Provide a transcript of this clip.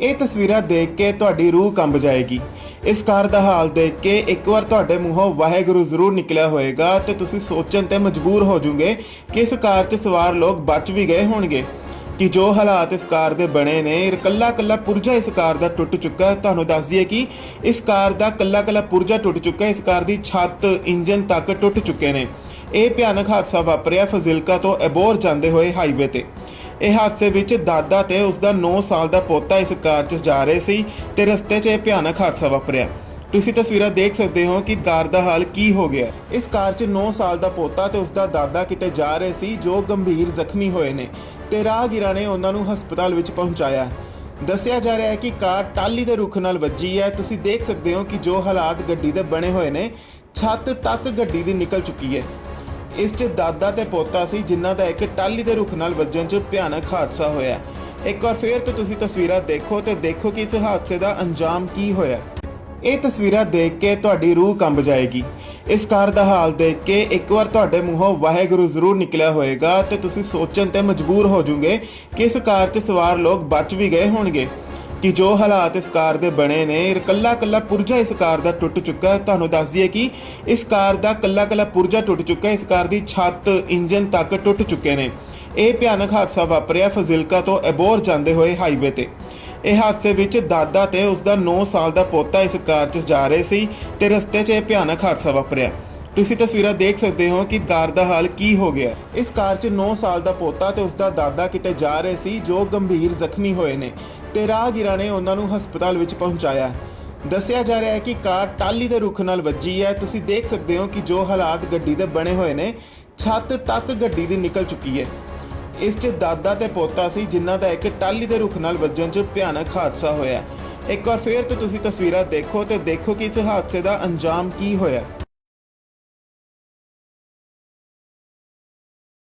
ਇਹ ਤਸਵੀਰਾਂ ਦੇਖ ਕੇ ਤੁਹਾਡੀ ਰੂਹ ਕੰਬ ਜਾਏਗੀ। ਇਸ ਕਾਰ ਦਾ ਹਾਲ ਦੇਖ ਕੇ ਇੱਕ ਵਾਰ ਤੁਹਾਡੇ ਮੂੰਹੋਂ ਵਾਹਿਗੁਰੂ ਜ਼ਰੂਰ ਨਿਕਲਿਆ ਹੋਵੇਗਾ ਤੇ ਤੁਸੀਂ ਸੋਚਣ ਤੇ ਮਜਬੂਰ ਹੋ ਜਾਓਗੇ ਕਿ ਇਸ ਕਾਰ 'ਚ ਸਵਾਰ ਲੋਕ ਬਚ ਵੀ ਗਏ ਹੋਣਗੇ। ਕਿ ਜੋ ਹਾਲਾਤ ਇਸ ਕਾਰ ਦੇ ਬਣੇ ਨੇ ਕੱਲਾ ਕੱਲਾ ਪੁਰਜਾ ਇਸ ਕਾਰ ਦਾ ਟੁੱਟ ਚੁੱਕਾ ਤੁਹਾਨੂੰ ਦੱਸ ਦਈਏ ਕਿ ਇਸ ਕਾਰ ਦਾ ਕੱਲਾ ਕੱਲਾ ਪੁਰਜਾ ਟੁੱਟ ਚੁੱਕਾ ਇਸ ਕਾਰ ਦੀ ਛੱਤ ਇੰਜਨ ਤੱਕ ਟੁੱਟ ਚੁੱਕੇ ਨੇ। ਇਹ ਭਿਆਨਕ ਹਾਦਸਾ ਵਾਪਰਿਆ ਫਜ਼ਿਲਕਾ ਤੋਂ ਐਬੋਰ ਜਾਂਦੇ ਹੋਏ ਹਾਈਵੇ ਤੇ। ਇਹ ਹਾਦਸੇ ਵਿੱਚ ਦਾਦਾ ਤੇ ਉਸ ਦਾ 9 ਸਾਲ ਦਾ ਪੋਤਾ ਇਸ ਕਾਰ 'ਚ ਜਾ ਰਹੇ ਸੀ ਤੇ ਰਸਤੇ 'ਚ ਇਹ ਭਿਆਨਕ ਹਾਦਸਾ ਵਾਪਰਿਆ। ਤੁਸੀਂ ਤਸਵੀਰਾਂ ਦੇਖ ਸਕਦੇ ਹੋ ਕਿ ਕਾਰ ਦਾ ਹਾਲ ਕੀ ਹੋ ਗਿਆ ਇਸ ਕਾਰ 'ਚ 9 ਸਾਲ ਦਾ ਪੋਤਾ ਤੇ ਉਸ ਦਾ ਦਾਦਾ ਕਿਤੇ ਜਾ ਰਹੇ ਸੀ, ਜੋ ਗੰਭੀਰ ਜ਼ਖਮੀ ਹੋਏ ਨੇ ਤੇ ਰਾਹਗੀਰਾਂ ਨੇ ਉਹਨਾਂ ਨੂੰ ਹਸਪਤਾਲ ਵਿੱਚ ਪਹੁੰਚਾਇਆ। ਦੱਸਿਆ ਜਾ ਰਿਹਾ ਹੈ ਕਿ ਕਾਰ ਟਾਲੀ ਦੇ ਰੁੱਖ ਨਾਲ ਵੱਜੀ ਹੈ। ਤੁਸੀਂ ਦੇਖ ਸਕਦੇ ਹੋ ਕਿ ਜੋ ਹਾਲਾਤ ਗੱਡੀ ਦੇ ਬਣੇ ਹੋਏ ਨੇ, ਛੱਤ ਤੱਕ ਗੱਡੀ ਦੀ ਨਿਕਲ ਚੁੱਕੀ ਹੈ। ਇਸ 'ਚ ਦਾਦਾ ਤੇ ਪੋਤਾ ਸੀ, ਜਿਨ੍ਹਾਂ ਦਾ ਇੱਕ ਟਾਲੀ ਦੇ ਰੁੱਖ ਨਾਲ ਵੱਜਣ 'ਚ ਭਿਆਨਕ ਹਾਦਸਾ ਹੋਇਆ। ਇੱਕ ਵਾਰ ਫੇਰ ਤੋਂ ਤੁਸੀਂ ਤਸਵੀਰਾਂ ਦੇਖੋ ਤੇ ਦੇਖੋ ਕਿ ਇਸ ਹਾਦਸੇ ਦਾ ਅੰਜਾਮ ਕੀ ਹੋਇਆ। ਇਹ ਤਸਵੀਰਾਂ ਦੇਖ ਕੇ ਤੁਹਾਡੀ ਰੂਹ ਕੰਬ ਜਾਏਗੀ। ਇਸ ਕਾਰ ਦਾ ਹਾਲ ਦੇਖ ਕੇ ਇੱਕ ਵਾਰ ਤੁਹਾਡੇ ਮੂੰਹੋਂ ਵਾਹਿਗੁਰੂ ਜ਼ਰੂਰ ਨਿਕਲਿਆ ਹੋਵੇਗਾ ਤੇ ਤੁਸੀਂ ਸੋਚਣ ਤੇ ਮਜਬੂਰ ਹੋ ਜਾਓਗੇ ਕਿ ਇਸ ਕਾਰ 'ਚ ਸਵਾਰ ਲੋਕ ਬਚ ਵੀ ਗਏ ਹੋਣਗੇ। ਕਿ ਜੋ ਹਾਲਾਤ ਇਸ ਕਾਰ ਦੇ ਬਣੇ ਨੇ ਕੱਲਾ ਕੱਲਾ ਪੁਰਜਾ ਇਸ ਕਾਰ ਦਾ ਟੁੱਟ ਚੁੱਕਾ ਤੁਹਾਨੂੰ ਦੱਸ ਦਈਏ ਕਿ ਇਸ ਕਾਰ ਦਾ ਕੱਲਾ ਕੱਲਾ ਪੁਰਜਾ ਟੁੱਟ ਚੁੱਕਾ ਇਸ ਕਾਰ ਦੀ ਛੱਤ, ਇੰਜਨ ਤੱਕ ਟੁੱਟ ਚੁੱਕੇ ਨੇ। ਇਹ ਭਿਆਨਕ ਹਾਦਸਾ ਵਾਪਰਿਆ ਫਜ਼ਿਲਕਾ ਤੋਂ ਐਬੋਰ ਜਾਂਦੇ ਹੋਏ ਹਾਈਵੇ ਤੇ। ਇਹ ਹਾਦਸੇ ਵਿੱਚ ਦਾਦਾ ਤੇ ਉਸ ਦਾ 9 ਸਾਲ ਦਾ ਪੋਤਾ ਇਸ ਕਾਰ 'ਚ ਜਾ ਰਹੇ ਸੀ ਤੇ ਰਸਤੇ 'ਚ ਇਹ ਭਿਆਨਕ ਹਾਦਸਾ ਵਾਪਰਿਆ। ਤੁਸੀਂ ਤਸਵੀਰਾਂ ਦੇਖ ਸਕਦੇ ਹੋ ਕਿ ਕਾਰ ਦਾ ਹਾਲ ਕੀ ਹੋ ਗਿਆ। ਇਸ ਕਾਰ 'ਚ 9 ਸਾਲ ਦਾ ਪੋਤਾ ਤੇ ਉਸ ਦਾ ਦਾਦਾ ਕਿਤੇ ਜਾ ਰਹੇ ਸੀ, ਜੋ ਗੰਭੀਰ ਜ਼ਖਮੀ ਹੋਏ ਨੇ। ਤੇ ਰਾਹਗੀਰਾਂ ਨੇ ਉਹਨਾਂ ਨੂੰ ਹਸਪਤਾਲ ਵਿੱਚ ਪਹੁੰਚਾਇਆ। ਦੱਸਿਆ ਜਾ ਰਿਹਾ ਹੈ ਕਿ ਕਾਰ ਟਾਲੀ ਦੇ ਰੁੱਖ ਨਾਲ ਵੱਜੀ ਹੈ। ਤੁਸੀਂ ਦੇਖ ਸਕਦੇ ਹੋ ਕਿ ਜੋ ਹਾਲਾਤ ਗੱਡੀ ਦੇ ਬਣੇ ਹੋਏ ਨੇ, ਛੱਤ ਤੱਕ ਗੱਡੀ ਦੀ ਨਿਕਲ ਚੁੱਕੀ ਹੈ। ਇਸ 'ਚ ਦਾਦਾ ਤੇ ਪੋਤਾ ਸੀ, ਜਿਨ੍ਹਾਂ ਦਾ ਇੱਕ ਟਾਲੀ ਦੇ ਰੁੱਖ ਨਾਲ ਵੱਜਣ 'ਚ ਭਿਆਨਕ ਹਾਦਸਾ ਹੋਇਆ। ਇੱਕ ਵਾਰ ਫੇਰ ਤੋਂ ਤੁਸੀਂ ਤਸਵੀਰਾਂ ਦੇਖੋ ਤੇ ਦੇਖੋ ਕਿ ਇਸ ਹਾਦਸੇ ਦਾ ਅੰਜਾਮ ਕੀ ਹੋਇਆ।